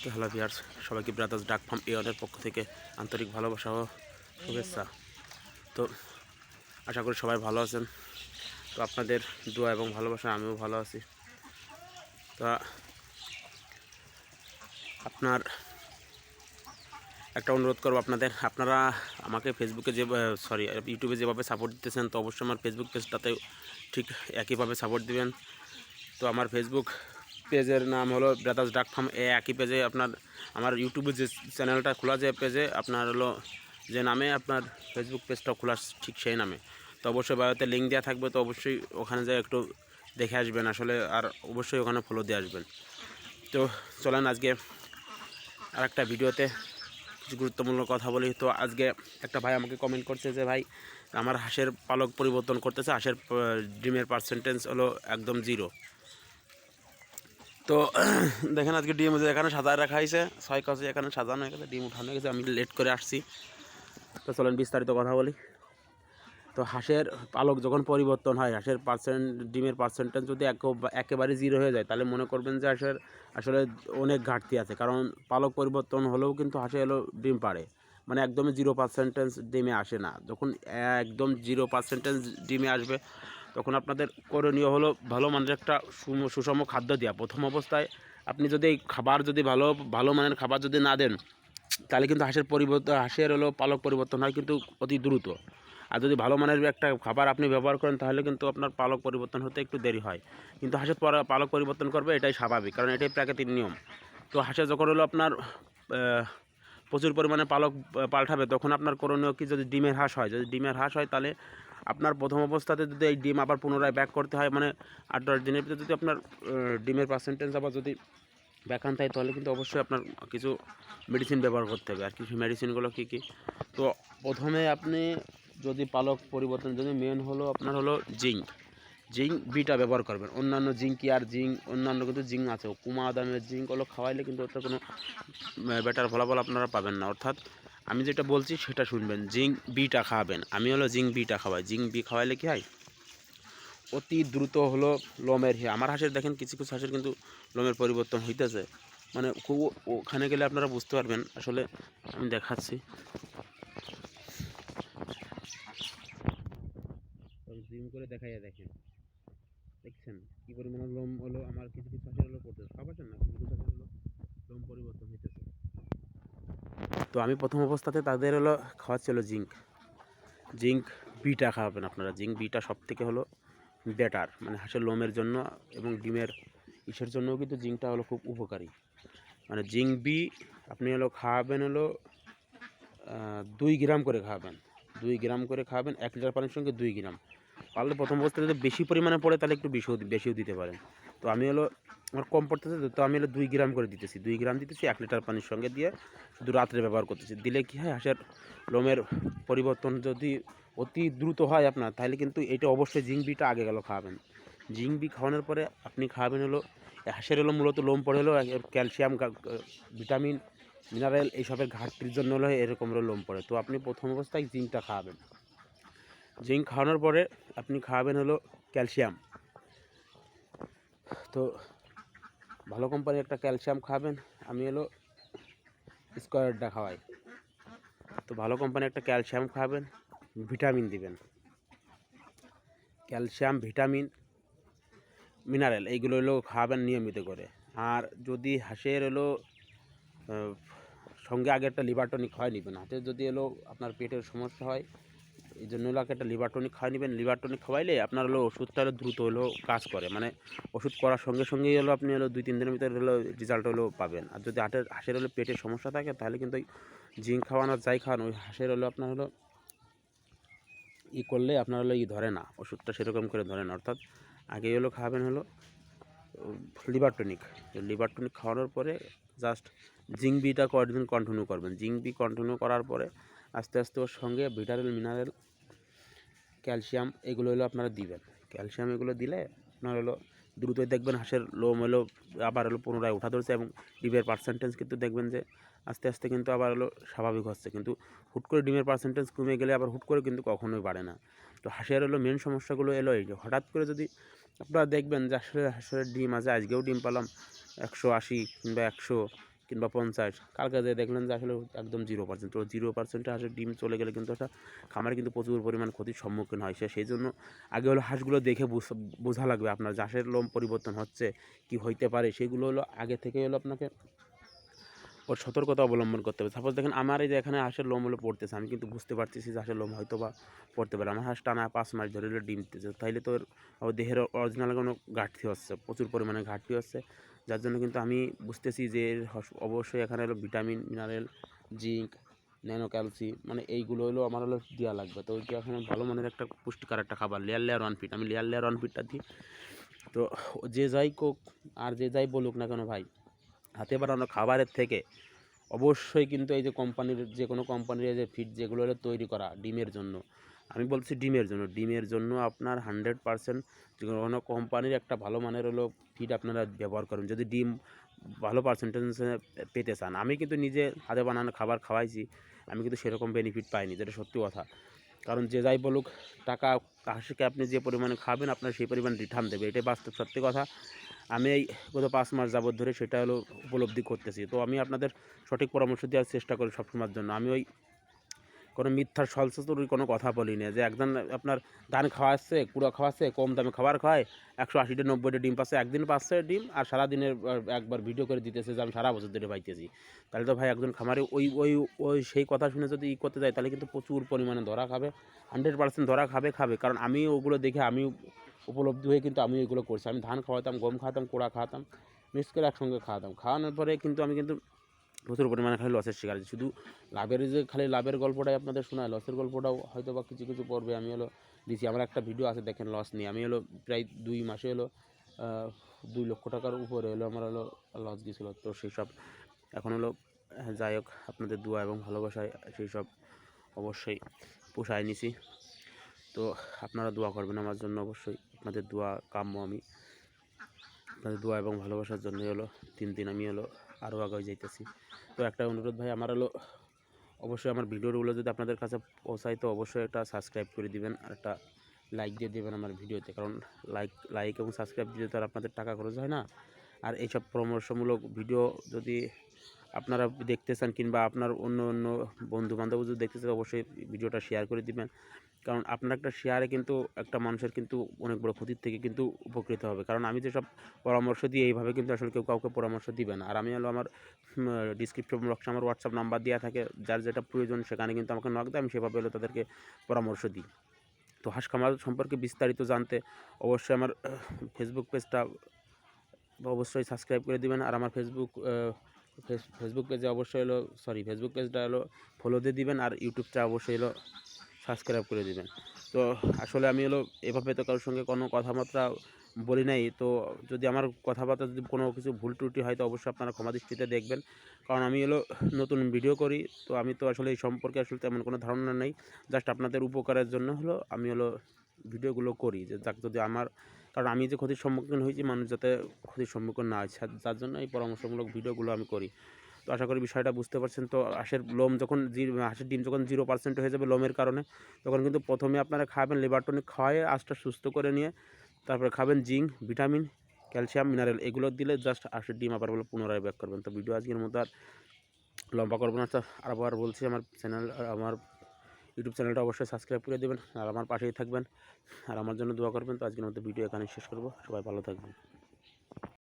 তো hello viewers সবাইকে brothers duck farm এয়ারের পক্ষ থেকে আন্তরিক ভালোবাসা ও শুভেচ্ছা। তো আশা করি সবাই ভালো আছেন। তো আপনাদের দোয়া এবং ভালোবাসা, আমিও ভালো আছি। তো আপনার একটা অনুরোধ করব আপনাদের, আপনারা আমাকে ফেসবুকে যে সরি ইউটিউবে যেভাবে সাপোর্ট দিতেছেন, তো অবশ্যই আমার ফেসবুক পেজটাতেও ঠিক একইভাবে সাপোর্ট দিবেন। তো আমার ফেসবুক পেজের নাম হলো ব্রাদার্স ডাক ফার্ম। এ একই পেজে আপনার আমার ইউটিউবে যে চ্যানেলটা খোলা যে পেজে আপনার হলো যে নামে আপনার ফেসবুক পেজটা খোলা ঠিক সেই নামে। তো অবশ্যই বায়োতে লিঙ্ক দেওয়া থাকবে, তো অবশ্যই ওখানে যেয়ে একটু দেখে আসবেন আসলে, আর অবশ্যই ওখানে ফলো দিয়ে আসবেন। তো চলেন আজকে আর একটা ভিডিওতে কিছু গুরুত্বপূর্ণ কথা বলি। তো আজকে একটা ভাই আমাকে কমেন্ট করছে যে, ভাই, আমার হাঁসের পালক পরিবর্তন করতেছে, হাঁসের ডিমের পার্সেন্টেজ হলো একদম জিরো তো দেখেন আজকে ডিম এখানে সাজায় রাখা হয়েছে। ছয় কাছে এখানে সাজানো হয়ে গেছে, ডিম উঠানো গেছে। আমি লেট করে আসছি। তো চলেন বিস্তারিত কথা বলি। তো হাঁসের পালক যখন পরিবর্তন হয়, হাঁসের পার্সেন্ট ডিমের পার্সেন্টেজ যদি এক- একেবারে জিরো হয়ে যায়, তাহলে মনে করবেন যে হাঁসের আসলে অনেক ঘাটতি আছে। কারণ পালক পরিবর্তন হলেও কিন্তু হাঁসে এলো ডিম পাড়ে। মানে একদমই জিরো পার্সেন্টেজ ডিমে আসে না। যখন একদম জিরো পার্সেন্টেজ ডিমে আসবে তখন আপনাদের করণীয় হলো ভালো মানের একটা সুষম খাদ্য দেওয়া প্রথম অবস্থায় আপনি যদি এই খাবার যদি ভালো ভালো মানের খাবার যদি না দেন, তাহলে কিন্তু হাঁসের পরিবর্তন হাঁসের হলো পালক পরিবর্তন হয় কিন্তু অতি দ্রুত। আর যদি ভালো মানের একটা খাবার আপনি ব্যবহার করেন, তাহলে কিন্তু আপনার পালক পরিবর্তন হতে একটু দেরি হয়। কিন্তু হাঁসের পালক পরিবর্তন করবে, এটাই স্বাভাবিক, কারণ এটাই প্রাকৃতিক নিয়ম। তো হাঁসের যখন হলো আপনার প্রচুর পরিমাণে পালক পাল্টাবে, তখন আপনার করণীয় কি? যদি ডিমের হাঁস হয়, যদি ডিমের হাঁস হয়, তাহলে আপনার প্রথম অবস্থাতে যদি এই ডিম আবার পুনরায় ব্যাক করতে হয় মানে আট দশ দিনের ভিতরে যদি আপনার ডিমের পার্সেন্টেজ আবার যদি ব্যাকান থাকে তাহলে কিন্তু অবশ্যই আপনার কিছু মেডিসিন ব্যবহার করতে হবে। আর কিছু মেডিসিনগুলো কী কী? তো প্রথমে আপনি যদি পালক পরিবর্তন, যদি মেন হলো আপনার হলো জিঙ্ক জিঙ্ক বিটা ব্যবহার করবেন। অন্যান্য জিঙ্কি আর জিঙ্ক অন্যান্য কিন্তু জিঙ্ক আছে। কুমা দামের জিঙ্ক হলো খাওয়াইলে কিন্তু ওটা কোনো বেটার ফলাফল আপনারা পাবেন না। অর্থাৎ আমি যেটা বলছি সেটা শুনবেন। জিঙ্ক বিটা খাওয়াবেন আমি হলো জিঙ্ক বিটা খাওয়াই। জিঙ্ক বি খাওয়াইলে কি হয়? অতি দ্রুত হলো লোমের হে আমার হাঁসের দেখেন কিছু কিছু হাঁসের কিন্তু লোমের পরিবর্তন হইতেছে। মানে খুব ওখানে গেলে আপনারা বুঝতে পারবেন। আসলে আমি দেখাচ্ছি। জিম করে দেখাইয়া দেখেন। দেখছেন? কি পরিমাণে লোম হলো? আমার কিছু কিছু হাঁসের হলো পড়তেছে। সব না, কিছু কিছু হাঁসের হলো লোম পরিবর্তন হইতেছে। তো আমি প্রথম অবস্থাতে তাদের হলো খাওয়াচ্ছিল জিঙ্ক। জিঙ্ক বিটা খাওয়াবেন আপনারা। জিঙ্ক বিটা সব থেকে হলো বেটার মানে হাঁসের লোমের জন্য এবং ডিমের ইসের জন্যও কিন্তু জিঙ্কটা হলো খুব উপকারী। মানে জিঙ্ক বি আপনি হলো খাওয়াবেন হলো দুই গ্রাম করে খাওয়াবেন। দুই গ্রাম করে খাওয়াবেন, এক লিটার পানির সঙ্গে দুই গ্রাম। পারলে প্রথম অবস্থায় যদি বেশি পরিমাণে পড়ে তাহলে একটু বেশিও বেশিও দিতে পারেন। তো আমি হলো আমার কম পড়তেছে তো, আমি হলো দুই গ্রাম করে দিতেছি। দুই গ্রাম দিতেছি এক লিটার পানির সঙ্গে দিয়ে শুধু রাত্রে ব্যবহার করতেছি। দিলে কি হয় হাঁসের লোমের পরিবর্তন যদি অতি দ্রুত হয় আপনার তাহলে কিন্তু এটা অবশ্যই জিঙ্ক বিটা আগে গেল খাওয়াবেন। জিঙ্ক বি খাওয়ানোর পরে আপনি খাওয়াবেন হলো হাঁসের হলো মূলত লোম পড়ে হলো ক্যালসিয়াম ভিটামিন মিনারেল এইসবের ঘাটতির জন্য হলো এরকম লোম পড়ে। তো আপনি প্রথম অবস্থায় জিঙ্কটা খাওয়াবেন। জিঙ্ক খাওয়ানোর পরে আপনি খাওয়াবেন হলো ক্যালসিয়াম। তো ভালো কোম্পানির একটা ক্যালসিয়াম খাওয়াবেন আমি হলো স্কোয়ারটা খাওয়াই। তো ভালো কোম্পানির একটা ক্যালসিয়াম খাওয়াবেন ভিটামিন দিবেন। ক্যালসিয়াম, ভিটামিন, মিনারেল, এইগুলো হলো খাওয়াবেন নিয়মিত করে। আর যদি হাঁসের হলো সঙ্গে আগে একটা লিভার টনিক খাওয়াই নেবেন, হাঁসের যদি হলো আপনার পেটের সমস্যা হয় এই জন্য হলো আগে একটা লিভার টনিক খাওয়াই নেবেন লিভার টনিক খাওয়াইলে আপনার হলো ওষুধটা হলো দ্রুত হলো কাজ করে। মানে ওষুধ করার সঙ্গে সঙ্গেই হলো আপনি হলো দুই তিন দিনের ভিতরে হলো রেজাল্ট হলো পাবেন। আর যদি হাটের, হাঁসের হলো পেটের সমস্যা থাকে, তাহলে কিন্তু ওই জিঙ্ক খাওয়ানো, যাই খাওয়ানো, ওই হাঁসের হলো আপনার হলো ই করলে আপনার হলো ই ধরে না, ওষুধটা সেরকম করে ধরে না। অর্থাৎ আগে হলো খাওয়াবেন হলো লিভার টনিক লিভার টনিক খাওয়ানোর পরে জাস্ট জিঙ্ক বিটা কয়েকদিন কন্টিনিউ করবেন। জিঙ্ক বি কন্টিনিউ করার পরে আস্তে আস্তে ওর সঙ্গে ভিটামিন মিনারেল ক্যালসিয়াম এগুলো হলো আপনারা দিবেন। ক্যালসিয়াম এগুলো দিলে আপনার হলো দ্রুতই দেখবেন হাঁসের লোম হলো আবার হলো পুনরায় উঠা ধরছে এবং ডিমের পার্সেন্টেজ কিন্তু দেখবেন যে আস্তে আস্তে কিন্তু আবার হলো স্বাভাবিক হচ্ছে। কিন্তু হুট করে ডিমের পার্সেন্টেজ কমে গেলে আবার হুট করে কিন্তু কখনোই বাড়ে না। তো হাঁসের হলো মেন সমস্যাগুলো এলো এই যে, হঠাৎ করে যদি আপনারা দেখবেন যে আসলে হাঁসের ডিম আছে, আজকেও ডিম পালাম একশো আশি কিংবা একশো কিংবা পঞ্চাশ, কালকে যে দেখলেন যে আসলে একদম জিরো পার্সেন্ট তো জিরো পার্সেন্টে হাঁসের ডিম চলে গেলে কিন্তু একটা খামারে কিন্তু প্রচুর পরিমাণ ক্ষতির সম্মুখীন হয় সে, সেই জন্য আগে হলো হাঁসগুলো দেখে বুঝ- লাগবে আপনার হাঁসের লোম পরিবর্তন হচ্ছে, কি হইতে পারে, সেগুলো হলো আগে থেকে হলো আপনাকে ওর সতর্কতা অবলম্বন করতে হবে। সাপোজ দেখেন আমার এই যে এখানে হাঁসের লোম হলো পড়তেছে, আমি কিন্তু বুঝতে পারতেছি যে হাঁসের লোম হয়তো বা পড়তে পারে। আমার হাঁস টানা পাঁচ মাস ধরে ডিম দিতেছে। তাইলে তো ওর দেহের অরিজিনাল কোনো ঘাটতি হচ্ছে, প্রচুর পরিমাণে ঘাটতি হচ্ছে। যার জন্য কিন্তু আমি বুঝতেছি যে এর অবশ্যই এখানে হলো ভিটামিন, মিনারেল, জিঙ্ক ন্যানো ক্যালসি মানে এইগুলো হলো আমার হলো দেওয়া লাগবে। তো ওইটা এখন ভালো মানের একটা পুষ্টিকর একটা খাবার লেয়ার লেয়ার ওয়ান ফিট আমি লেয়ার লেয়ার ওয়ান ফিটটা দিই। তো যে যাই কোক, আর যে যাই বলুক না কেন ভাই, হাতে বানানো খাবারের থেকে অবশ্যই কিন্তু এই যে কোম্পানির যে কোনো কোম্পানির যে ফিড যেগুলো হলো তৈরি করা, ডিমের জন্য আমি বলছি ডিমের জন্য। ডিমের জন্য আপনার হান্ড্রেড পারসেন্ট কোনো কোম্পানির একটা ভালো মানের হলো ফিড আপনারা ব্যবহার করুন। যদি ডিম ভালো পার্সেন্টেজ পেতে চান। আমি কিন্তু নিজে হাতে বানানো খাবার খাওয়াইছি, আমি কিন্তু সেরকম বেনিফিট পাইনি, যেটা সত্যি কথা। কারণ যে যাই বলুক, টাকা হাসিকে আপনি যে পরিমাণে খাবেন, আপনার সেই পরিমাণ রিটার্ন দেবে। এটাই বাস্তব সত্যি কথা। আমি এই গত পাঁচ মাস যাবত ধরে সেটা হলো উপলব্ধি করতেছি। তো আমি আপনাদের সঠিক পরামর্শ দেওয়ার চেষ্টা করি সবসময়ের জন্য। আমি ওই কোনো মিথ্যার সলসতরুর কোনো কথা বলি না যে একজন আপনার ধান খাওয়াচ্ছে, কুড়া খাওয়াচ্ছে, কম দামে খাবার খাওয়ায় একশো আশিটা, নব্বইটা ডিম পাচ্ছে, একদিন পাচ্ছে ডিম আর সারা দিনের একবার ভিডিও করে দিতেছে যে আমি সারা বছর ধরে পাইতেছি। তাহলে তো ভাই একজন খামারে ওই ওই ওই সেই কথা শুনে যদি ই করতে যায়, তাহলে কিন্তু প্রচুর পরিমাণে ধরা খাবে হান্ড্রেড পার্সেন্ট ধরা খাবে খাবে। কারণ আমি ওগুলো দেখে আমি উপলব্ধি হয়ে কিন্তু আমি ওইগুলো করছি। আমি ধান খাওয়াতাম, গম খাওয়াতাম, কোড়া খাওয়াতাম, মিক্স করে একসঙ্গে খাওয়াতাম। খাওয়ানোর পরে কিন্তু আমি কিন্তু প্রচুর পরিমাণে খালি লসের শিকার। শুধু লাভের যে খালি লাভের গল্পটাই আপনাদের শোনায় লসের গল্পটাও হয়তো বা কিছু কিছু পর্বে আমি হলো দিছি। আমার একটা ভিডিও আছে দেখেন লস নিয়ে। আমি হলো প্রায় দুই মাসে হলো দুই লক্ষ টাকার উপরে হলো আমার হলো লস গিয়েছিল তো সেই সব এখন হলো আহ, যাই হোক আপনাদের দোয়া এবং ভালোবাসায় সেই সব অবশ্যই পোষায় নিছি। তো আপনারা দোয়া করবেন আমার জন্য অবশ্যই। আপনাদের দোয়া কাম্য আমি। আপনাদের দোয়া এবং ভালোবাসার জন্য হলো তিন দিন আমি হলো আরও আগে যাইতেছি। তো একটা অনুরোধ ভাই, আমার হলো অবশ্যই আমার ভিডিওগুলো যদি আপনাদের কাছে পৌঁছায়, তো অবশ্যই একটা সাবস্ক্রাইব করে দিবেন আর একটা লাইক দিয়ে দেবেন আমার ভিডিওতে। কারণ লাইক লাইক এবং সাবস্ক্রাইব দিলে তো আর আপনাদের টাকা খরচ হয় না। আর এইসব পরামর্শমূলক ভিডিও যদি আপনারা দেখতে চান কিংবা আপনার অন্য অন্য বন্ধু বান্ধব যদি দেখতে চান অবশ্যই ভিডিওটা শেয়ার করে দিবেন। কারণ আপনার একটা শেয়ারে কিন্তু একটা মানুষের কিন্তু অনেক বড় ক্ষতির থেকে কিন্তু উপকৃত হবে। কারণ আমি যেসব পরামর্শ দিই এইভাবে কিন্তু আসলে কেউ কাউকে পরামর্শ দিবে না। আর আমি হলো আমার ডিসক্রিপশন বক্সে আমার হোয়াটসঅ্যাপ নাম্বার দেওয়া থাকে। যার যেটা প্রয়োজন সেখানে কিন্তু আমাকে নক দেয়, আমি সেভাবে হলো তাদেরকে পরামর্শ দিই। তো হাঁস খামার সম্পর্কে বিস্তারিত জানতে অবশ্যই আমার ফেসবুক পেজটা অবশ্যই সাবস্ক্রাইব করে দিবেন। আর আমার ফেসবুক ফেসবুক পেজে অবশ্যই হলো সরি ফেসবুক পেজটা হলো ফলো দিয়ে দিবেন আর ইউটিউবটা অবশ্যই হলো সাবস্ক্রাইব করে দিবেন। তো আসলে আমি হলো এভাবে তো কারোর সঙ্গে কোনো কথাবার্তা বলি নাই। তো যদি আমার কথাবার্তা যদি কোনো কিছু ভুল ত্রুটি হয় তো অবশ্যই আপনারা ক্ষমা দৃষ্টিতে দেখবেন। কারণ আমি হলো নতুন ভিডিও করি, তো আমি তো আসলে এই সম্পর্কে আসলে তেমন কোনো ধারণা নেই। জাস্ট আপনাদের উপকারের জন্য হলো আমি হলো ভিডিওগুলো করি যে যাক যদি আমার, কারণ আমি যে ক্ষতির সম্মুখীন হয়েছি মানুষ যাতে ক্ষতির সম্মুখীন না হয় যার জন্য এই পরামর্শমূলক ভিডিওগুলো আমি করি। তো আশা করি বিষয়টা বুঝতে পারছেন, তো হাঁসের লোম যখন হাঁসের ডিম যখন জিরো পার্সেন্ট হয়ে যাবে লোমের কারণে, তখন কিন্তু প্রথমে আপনারা খাবেন লিভার টনিক খাওয়ায়ে আঁচটা সুস্থ করে নিয়ে, তারপরে খাবেন জিঙ্ক, ভিটামিন, ক্যালসিয়াম মিনারেল এগুলো দিলে জাস্ট হাঁসের ডিম আবার বলে পুনরায় ব্যাক করবেন। তো ভিডিও আজকের মতো আর লম্বা করব না আবার বলছি আমার চ্যানেল আমার ইউটিউব চ্যানেলটা অবশ্যই সাবস্ক্রাইব করে দেবেন, আর আমার পাশেই থাকবেন, আর আমার জন্য দোয়া করবেন। তো আজকের মতো ভিডিও এখানে শেষ করব। সবাই ভালো থাকবেন।